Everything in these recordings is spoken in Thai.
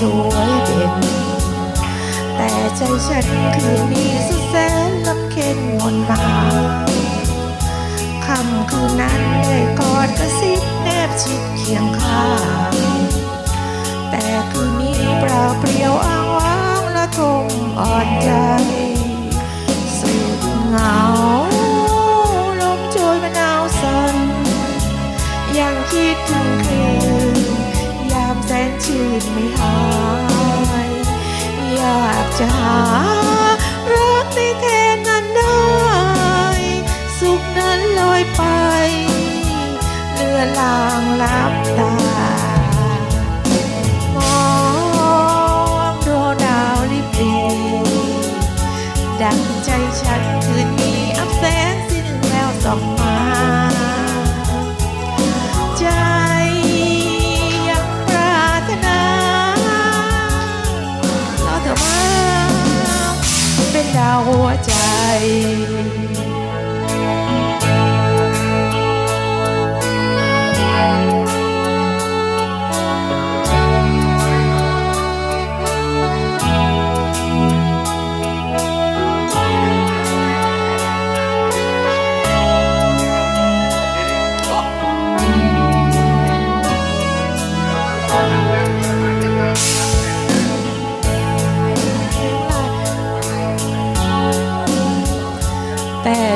สวยเด่น แต่ใจฉันคืนนี้สุดแสนลำเค็ญมนมาคำคืนนั้นได้กอดกระซิบแนบชิดเคียงข้างแต่คืนนี้เปล่าเปลี่ยวอ้างว้างและทมอ่อนใจสุดเหงาลมโชยมะนาวสั่นยังคิดถึง ชื่นไม่หาย อยากจะหารักในแทนนั้นได้ สุขนั้นลอยไป เลือนลางลับ แ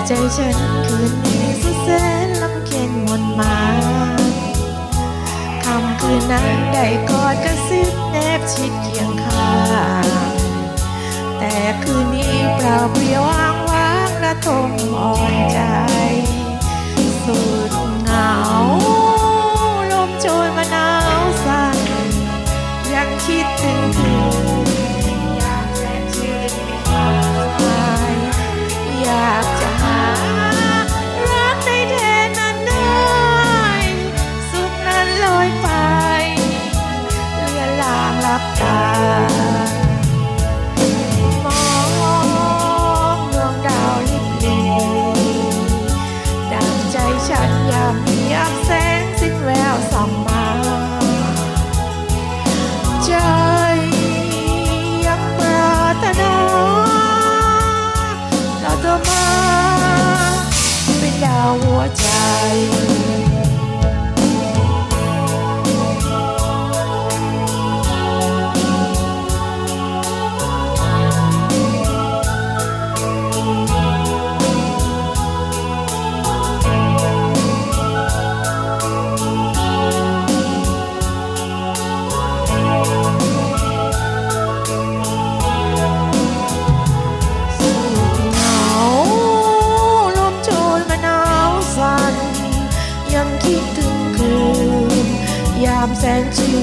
ใจฉันคืนนี้สุดแสนลำเค็ญมนมาคำคืนนั้นได้กอดกระซิบแนบชิดเคียงข้างแต่คืนนี้เปล่าเปลี่ยวอ้างว้างระทมอ่อนใจ หัวใจ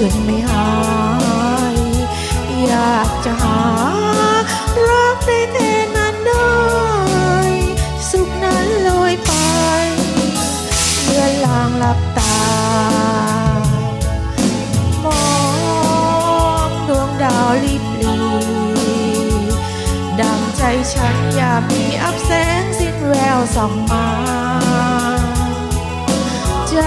นชื่นไม่หาย อยากจะหารักในแทนนั้นได้ สุขนั้นลอยไปเลือนลางหลับตา มองดวงดาวลิบลีดังใจฉันอย่ามีอับแสงสิ้นแววส่องมาใจ